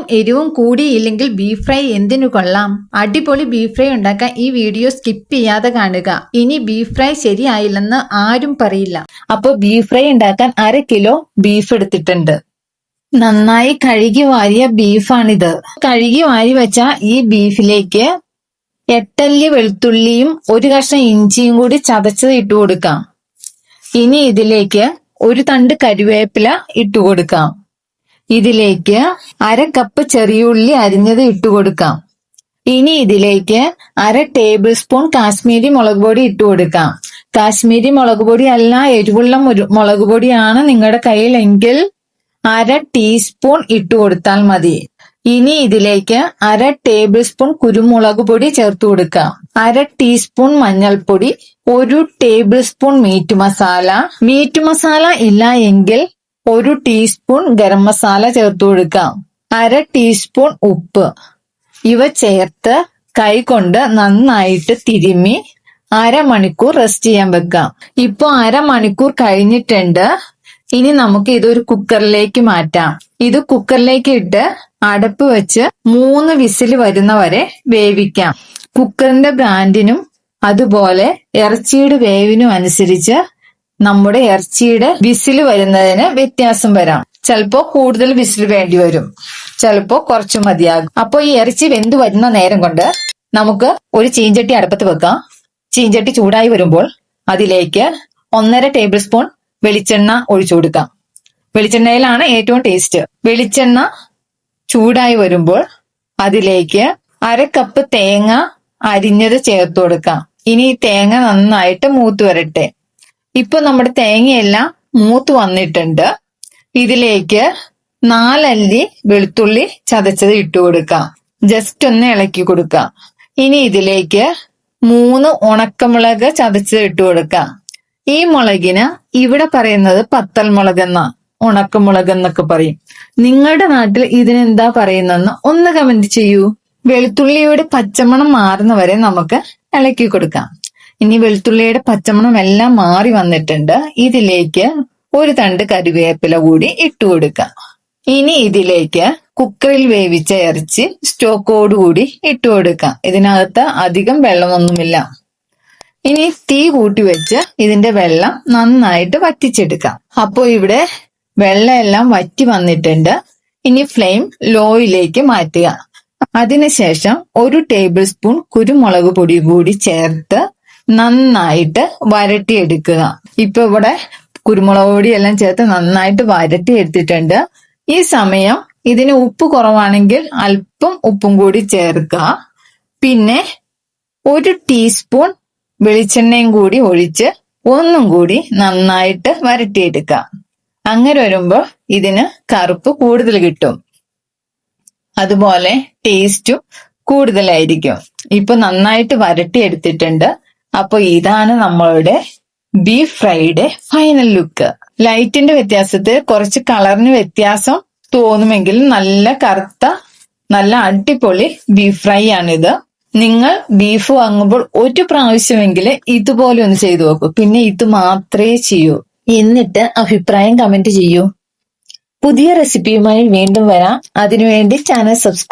ഉപ്പും എരിവും കൂടിയില്ലെങ്കിൽ beef fry എന്തിനു കൊള്ളാം? അടിപൊളി ബീഫ് ഫ്രൈ ഉണ്ടാക്കാൻ ഈ വീഡിയോ സ്കിപ്പ് ചെയ്യാതെ കാണുക. ഇനി ബീഫ് ഫ്രൈ ശരിയായില്ലെന്ന് ആരും പറയില്ല. അപ്പോൾ ബീഫ് ഫ്രൈ ഉണ്ടാക്കാൻ അര കിലോ ബീഫ് എടുത്തിട്ടുണ്ട്. നന്നായി കഴുകി വാരിയ ബീഫാണിത് കഴുകി വാരി വെച്ച ഈ ബീഫിലേക്ക് എട്ടല്ലി വെളുത്തുള്ളിയും ഒരു കഷ്ണം ഇഞ്ചിയും കൂടി ചതച്ചത് ഇട്ടു കൊടുക്കാം ഇനി ഇതിലേക്ക് ഒരു തണ്ട് കരുവേപ്പില ഇട്ടു കൊടുക്കാം ഇതിലേക്ക് അര കപ്പ് ചെറിയുള്ളി അരിഞ്ഞത് ഇട്ടു കൊടുക്കാം. ഇനി ഇതിലേക്ക് അര ടേബിൾ സ്പൂൺ കാശ്മീരി മുളക് പൊടി ഇട്ടു കൊടുക്കാം. കാശ്മീരി മുളക് പൊടി അല്ല എരിവുള്ള മുളക് പൊടിയാണ് നിങ്ങളുടെ കയ്യിലെങ്കിൽ അര ടീസ്പൂൺ ഇട്ടു കൊടുത്താൽ മതി. ഇനി ഇതിലേക്ക് അര ടേബിൾ സ്പൂൺ കുരുമുളക് പൊടി ചേർത്ത് കൊടുക്കാം. അര ടീസ്പൂൺ മഞ്ഞൾപ്പൊടി ഒരു table spoon meat masala meat masala ഇല്ല എങ്കിൽ ഒരു ടീസ്പൂൺ ഗരം മസാല ചേർത്ത് കൊടുക്കാം അര ടീസ്പൂൺ ഉപ്പ്. ഇവ ചേർത്ത് കൈകൊണ്ട് നന്നായിട്ട് തിരുമ്മി അരമണിക്കൂർ റെസ്റ്റ് ചെയ്യാൻ വെക്കാം ഇപ്പൊ അരമണിക്കൂർ കഴിഞ്ഞിട്ടുണ്ട്. ഇനി നമുക്ക് ഇതൊരു കുക്കറിലേക്ക് മാറ്റാം. ഇത് കുക്കറിലേക്ക് ഇട്ട് അടപ്പ് വെച്ച് മൂന്ന് വിസിൽ വരുന്ന വരെ വേവിക്കാം. കുക്കറിന്റെ ബ്രാൻഡിനും അതുപോലെ ഇറച്ചിയുടെ വേവിനും അനുസരിച്ച് നമ്മുടെ ഇറച്ചിയുടെ വിസിൽ വരുന്നതിന് വ്യത്യാസം വരാം. ചിലപ്പോ കൂടുതൽ വിസിൽ വേണ്ടി വരും. ചിലപ്പോ കുറച്ച് മതിയാകും. അപ്പൊ ഈ ഇറച്ചി വെന്ത് വരുന്ന നേരം കൊണ്ട് നമുക്ക് ഒരു ചീഞ്ചട്ടി അടുപ്പത്ത് വെക്കാം. ചീഞ്ചട്ടി ചൂടായി വരുമ്പോൾ അതിലേക്ക് ഒന്നര ടേബിൾ സ്പൂൺ വെളിച്ചെണ്ണ ഒഴിച്ചു കൊടുക്കാം. വെളിച്ചെണ്ണയിലാണ് ഏറ്റവും ടേസ്റ്റ് വെളിച്ചെണ്ണ ചൂടായി വരുമ്പോൾ അതിലേക്ക് അര കപ്പ് തേങ്ങ അരിഞ്ഞത് ചേർത്ത് കൊടുക്കാം. ഇനി തേങ്ങ നന്നായിട്ട് മൂത്ത് വരട്ടെ. ഇപ്പൊ നമ്മുടെ തേങ്ങയെല്ലാം മൂത്ത് വന്നിട്ടുണ്ട്. ഇതിലേക്ക് നാലല്ലി വെളുത്തുള്ളി ചതച്ചത് ഇട്ട് കൊടുക്കാം. ജസ്റ്റ് ഒന്ന് ഇളക്കി കൊടുക്കാം. ഇനി ഇതിലേക്ക് മൂന്ന് ഉണക്കമുളക് ചതച്ചത് ഇട്ട് കൊടുക്കാം. ഈ മുളകിന് ഇവിടെ പറയുന്നത് പത്തൽ മുളക് എന്ന ഉണക്കമുളക് എന്നൊക്കെ പറയും. നിങ്ങളുടെ നാട്ടിൽ ഇതിനെന്താ പറയുന്നതെന്ന് ഒന്ന് കമന്റ് ചെയ്യൂ. വെളുത്തുള്ളിയുടെ പച്ചമണം മാറുന്നവരെ നമുക്ക് ഇളക്കി കൊടുക്കാം. ഇനി വെളുത്തുള്ളിയുടെ പച്ചമണം എല്ലാം മാറി വന്നിട്ടുണ്ട്. ഇതിലേക്ക് ഒരു തണ്ട് കരുവേപ്പില കൂടി ഇട്ടു കൊടുക്കാം. ഇനി ഇതിലേക്ക് കുക്കറിൽ വേവിച്ച ഇറച്ചി സ്റ്റോക്കോട് കൂടി ഇട്ടു കൊടുക്കാം. ഇതിനകത്ത് അധികം വെള്ളമൊന്നുമില്ല. ഇനി തീ കൂട്ടി വെച്ച് ഇതിന്റെ വെള്ളം നന്നായിട്ട് വറ്റിച്ചെടുക്കാം. അപ്പോൾ ഇവിടെ വെള്ളം എല്ലാം വറ്റി വന്നിട്ടുണ്ട്. ഇനി ഫ്ലെയിം ലോയിലേക്ക് മാറ്റുക. അതിനുശേഷം ഒരു ടേബിൾ സ്പൂൺ കുരുമുളക് പൊടി കൂടി ചേർത്ത് നന്നായിട്ട് വരട്ടിയെടുക്കുക. ഇപ്പൊ ഇവിടെ കുരുമുളക് പൊടി എല്ലാം ചേർത്ത് നന്നായിട്ട് വരട്ടി എടുത്തിട്ടുണ്ട് ഈ സമയം ഇതിന് ഉപ്പ് കുറവാണെങ്കിൽ അല്പം ഉപ്പും കൂടി ചേർക്കുക. പിന്നെ ഒരു ടീസ്പൂൺ വെളിച്ചെണ്ണയും കൂടി ഒഴിച്ച് ഒന്നും കൂടി നന്നായിട്ട് വരട്ടിയെടുക്കുക. അങ്ങനെ വരുമ്പോൾ ഇതിന് കറുപ്പ് കൂടുതൽ കിട്ടും. അതുപോലെ ടേസ്റ്റും കൂടുതലായിരിക്കും. ഇപ്പൊ നന്നായിട്ട് വരട്ടിയെടുത്തിട്ടുണ്ട്. അപ്പൊ ഇതാണ് നമ്മളുടെ ബീഫ് ഫ്രൈയുടെ ഫൈനൽ ലുക്ക്. ലൈറ്റിന്റെ വ്യത്യാസത്തിൽ കുറച്ച് കളറിന് വ്യത്യാസം തോന്നുമെങ്കിലും നല്ല കറുത്ത നല്ല അടിപൊളി ബീഫ് ഫ്രൈ ആണിത്. നിങ്ങൾ ബീഫ് വാങ്ങുമ്പോൾ ഒരു പ്രാവശ്യമെങ്കിലും ഇതുപോലെ ഒന്ന് ചെയ്തു നോക്കൂ. പിന്നെ ഇത് മാത്രമേ ചെയ്യൂ. എന്നിട്ട് അഭിപ്രായം കമന്റ് ചെയ്യൂ. പുതിയ റെസിപ്പിയുമായി വീണ്ടും വരാം. അതിനുവേണ്ടി ചാനൽ സബ്സ്ക്രൈബ്